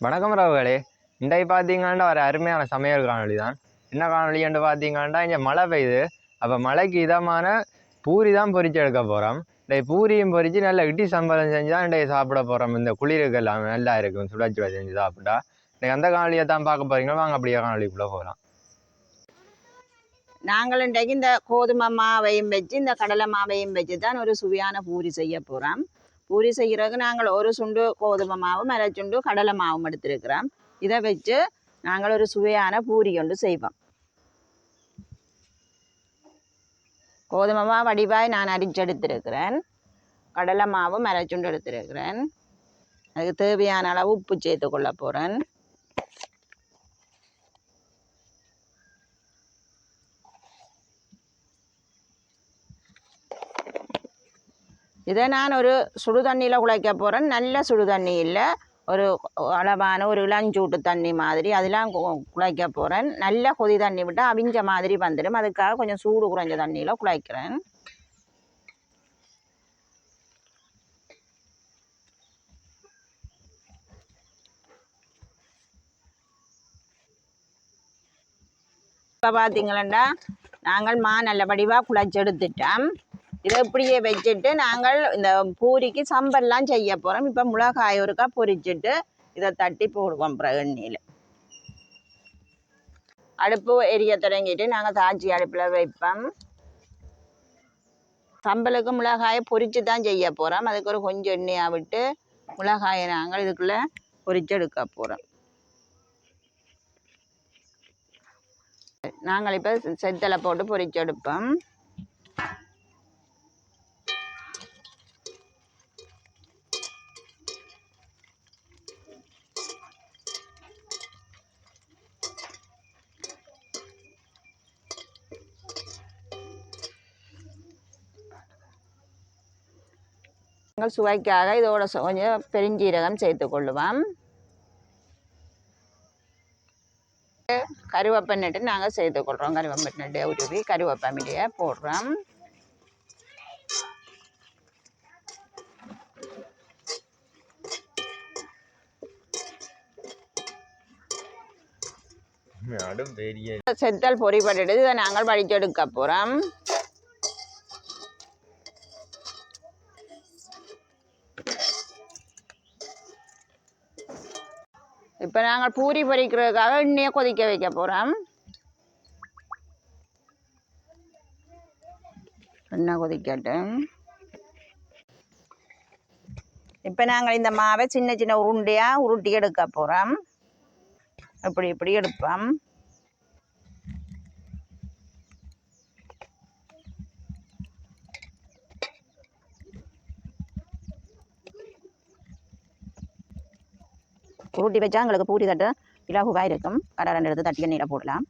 வணக்கம் ராவுகளே. இன்றைக்கு பார்த்தீங்கன்னா ஒரு அருமையான சமையல் காணொலி தான் என்ன காணொளின்னு பார்த்தீங்கன்னா இங்கே மழை பெய்யுது. அப்போ மழைக்கு இதமான பூரி தான் பொறிச்சு எடுக்க போகிறோம் இந்த பூரியும் பொறிச்சு நல்ல இட்டி சம்பளம் செஞ்சு தான் இன்றைக்கு சாப்பிட போகிறோம் இந்த குளிருக்கு எல்லாம் நல்லா இருக்கும். சுட சுட செஞ்சு சாப்பிட்டா. இன்றைக்கு அந்த காணொலியை தான் பார்க்க போகிறீங்களோ வாங்க அப்படியே காணொலிக்குள்ளே போகலாம் நாங்கள் இன்றைக்கு இந்த கோதுமை மாவையும் வச்சு இந்த கடலை மாவையும் வச்சு தான் ஒரு சுவையான பூரி செய்ய போகிறோம் பூரி செய்கிறதுக்கு நாங்கள் ஒரு சுண்டு கோதுமை மாவும் அரை கடலை மாவும் எடுத்திருக்கிறோம். இதை வச்சு நாங்கள் ஒரு சுவையான பூரி கொண்டு செய்வோம். கோதுமை மாவு வடிவாய் நான் அரிச்செடுத்திருக்கிறேன் கடலை மாவும் அரைச்சுண்டு எடுத்திருக்கிறேன். அதுக்கு தேவையான அளவு உப்பு சேர்த்து கொள்ள போகிறேன் இதை நான் ஒரு சுடு தண்ணியில் குழைக்க போகிறேன் நல்ல சுடு தண்ணி இல்லை ஒரு அளவான ஒரு இளஞ்சூட்டு தண்ணி மாதிரி அதெல்லாம் கு- குழைக்க போகிறேன் நல்ல கொதி தண்ணி விட்டால் அவிஞ்ச மாதிரி வந்துடும். அதுக்காக கொஞ்சம் சூடு குறைஞ்ச தண்ணியில் குழைக்கிறேன். இப்போ பார்த்தீங்களா நாங்கள் மா நல்ல வடிவாக குழைச்செடுத்துட்டோம். இதை இப்படியே வச்சுட்டு நாங்கள் இந்த பூரிக்கு சம்பல்லாம் செய்ய போகிறோம் இப்போ மிளகாய் ஒருக்கா பொரிச்சிட்டு இதை தட்டி போடுவோம் அப்புறம் எண்ணெயில். அடுப்பு எரிய தொடங்கிட்டு நாங்கள் தாச்சி அடுப்பில் வைப்போம். சம்பலுக்கு மிளகாயை பொரித்து தான் செய்ய போகிறோம் அதுக்கு ஒரு கொஞ்சம் எண்ணெயாக விட்டு மிளகாயை நாங்கள் இதுக்குள்ளே பொரிச்செடுக்க போகிறோம் நாங்கள் இப்போ செத்தலை போட்டு பொரிச்செடுப்போம். நாங்கள் சுவைக்காக இதோட கொஞ்சம் பெருஞ்சீரகம் சேர்த்துக்கொள்ளுவோம் கருவேப்பை நட்டு நாங்கள் சேர்த்துக்கொள்கிறோம் கருவேப்பை நட்டு உருவி கருவேப்பை மிடியை போடுறோம். செத்தல் பொறிப்பட்டு இதை நாங்கள் வடிச்செடுக்க போகிறோம் இப்போ நாங்கள் பூரி பொரிக்கிறதுக்காக எண்ணெயை கொதிக்க வைக்க போகிறோம் எண்ணெய் கொதிக்கட்டும். இப்போ நாங்கள் இந்த மாவை சின்ன சின்ன உருண்டையாக உருட்டி எடுக்க போகிறோம் இப்படி இப்படி எடுப்போம். உருட்டி வச்சா எங்களுக்கு பூரி தட்டு. இலகுவாக இருக்கும். கடை ரெண்டு எடுத்து தட்டி எண்ணெயில் போடலாம்.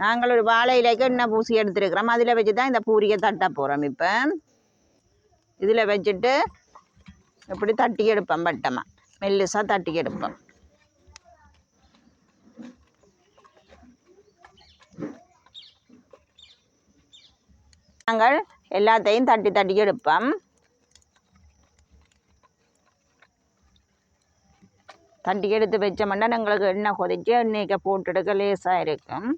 நாங்கள் ஒரு வாழை இலைக்கு என்ன பூசி எடுத்துருக்கிறோம். அதில் வச்சு தான் இந்த பூரியை தட்ட போகிறோம் இப்போ. இதில் வச்சுட்டு இப்படி தட்டி எடுப்பேன் வட்டமாக மெல்லுசாக தட்டி எடுப்பேன். நாங்கள் எல்லாத்தையும் தட்டி தட்டி எடுப்போம். தட்டி எடுத்து வச்சோம்னா எங்களுக்கு எண்ணெய் கொதிச்சு எண்ணெய்க்கு போட்டுடுக்க லேசாக இருக்கும்.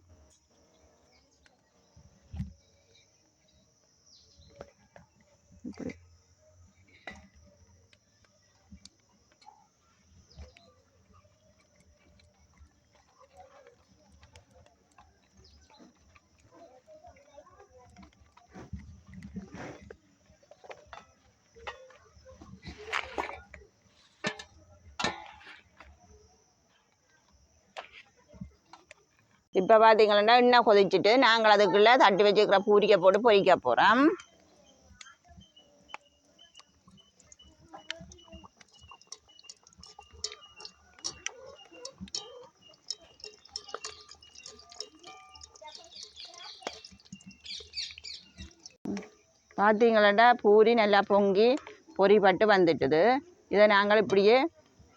இப்போ பார்த்தீங்கன்னா இன்னும் கொதிச்சுட்டு நாங்கள் அதுக்குள்ளே தட்டி வச்சுக்கிற பூரிக்க போட்டு பொரிக்க போகிறோம் பார்த்தீங்களாண்டா பூரி நல்லா பொங்கி பொறிப்பட்டு வந்துட்டுது. இதை நாங்கள் இப்படியே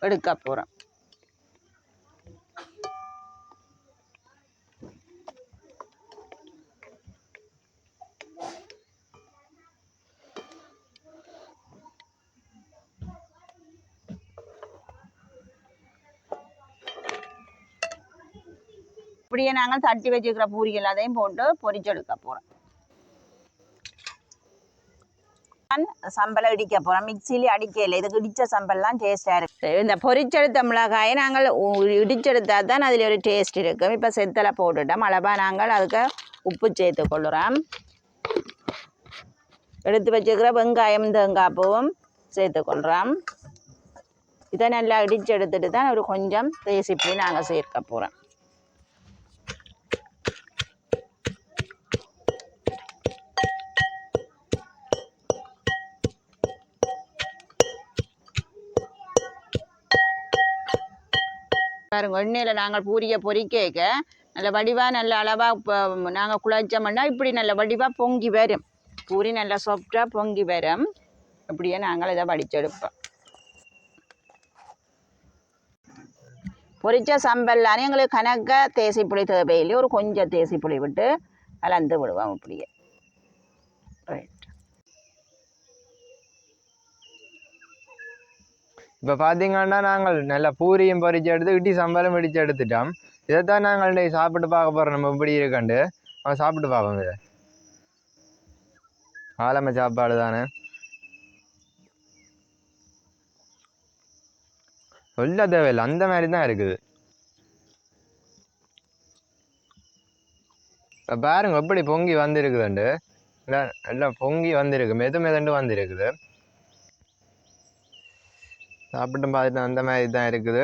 எடுக்க போகிறோம் இப்படியே நாங்கள் தட்டி வச்சுக்கிற பூரிகள் அதையும் போட்டு பொரிச்செடுக்க போகிறோம் சம்பளம் இடிக்க போகிறோம் மிக்சியிலே அடிக்கல இதுக்கு இடித்த சம்பல்லாம் டேஸ்ட்டாக இருக்குது இந்த பொரிச்செடுத்த மிளகாயை நாங்கள் இடிச்செடுத்தால் இடிச்செடுத்தா தான் அதில் ஒரு டேஸ்ட் இருக்கும். இப்போ செத்தலை போட்டுட்டோம். அளவாக நாங்கள் அதுக்கு உப்பு சேர்த்து கொள்ளுறோம். எடுத்து வச்சுக்கிற வெங்காயம் தேங்காய் பூவும் சேர்த்து கொள்கிறோம் இதை நல்லா இடிச்செடுத்துட்டு தான் ஒரு கொஞ்சம் தேசிப்புளி நாங்கள் சேர்க்க போகிறோம் பாருங்க எண்ணெயில் நாங்கள் பூரியை பொரிக்க நல்ல வடிவாக நல்ல அளவாக இப்போ நாங்கள் குழச்சோம்னா இப்படி நல்ல வடிவாக பொங்கி வரும். பூரி நல்லா சாஃப்டாக பொங்கி வரும். இப்படியே நாங்கள் இதை வடிச்செடுப்போம். பொரிச்ச சம்பல்லானே எங்களுக்கு கணக்காக தேசிப்புளி தேவையில்லை. ஒரு கொஞ்சம் தேசிப்புளி விட்டு கலந்து விடுவோம் இப்படியே ரைட் இப்போ பார்த்தீங்கன்னா நாங்கள் நல்லா பூரியும் பொரிச்சு எடுத்து இட்டி சம்பளம் இடிச்சு எடுத்துட்டோம். இதைத்தான் நாங்கள் இன்றைக்கு சாப்பிட்டு பார்க்க போகிறோம் நம்ம இப்படி இருக்கண்டு? அவன் சாப்பிட்டு பார்ப்போம் இதை. ஆலம சாப்பாடு தானே? சொல்ல தேவையில்லை. அந்த மாதிரி தான் இருக்குது. இப்போ பாருங்க எப்படி பொங்கி வந்திருக்குதுண்டு. இல்லை எல்லாம் பொங்கி வந்திருக்கு. மெது மெதுண்டு வந்திருக்குது. சாப்பிட்டு பார்த்துட்டு அந்த மாதிரி தான் இருக்குது.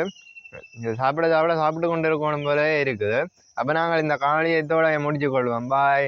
இது சாப்பிட சாப்பிட சாப்பிட்டு கொண்டு இருக்கணும் போலவே இருக்குது. அப்போ நாங்கள் இந்த காணொலியை இதோட முடிச்சு கொள்வோம் பாய்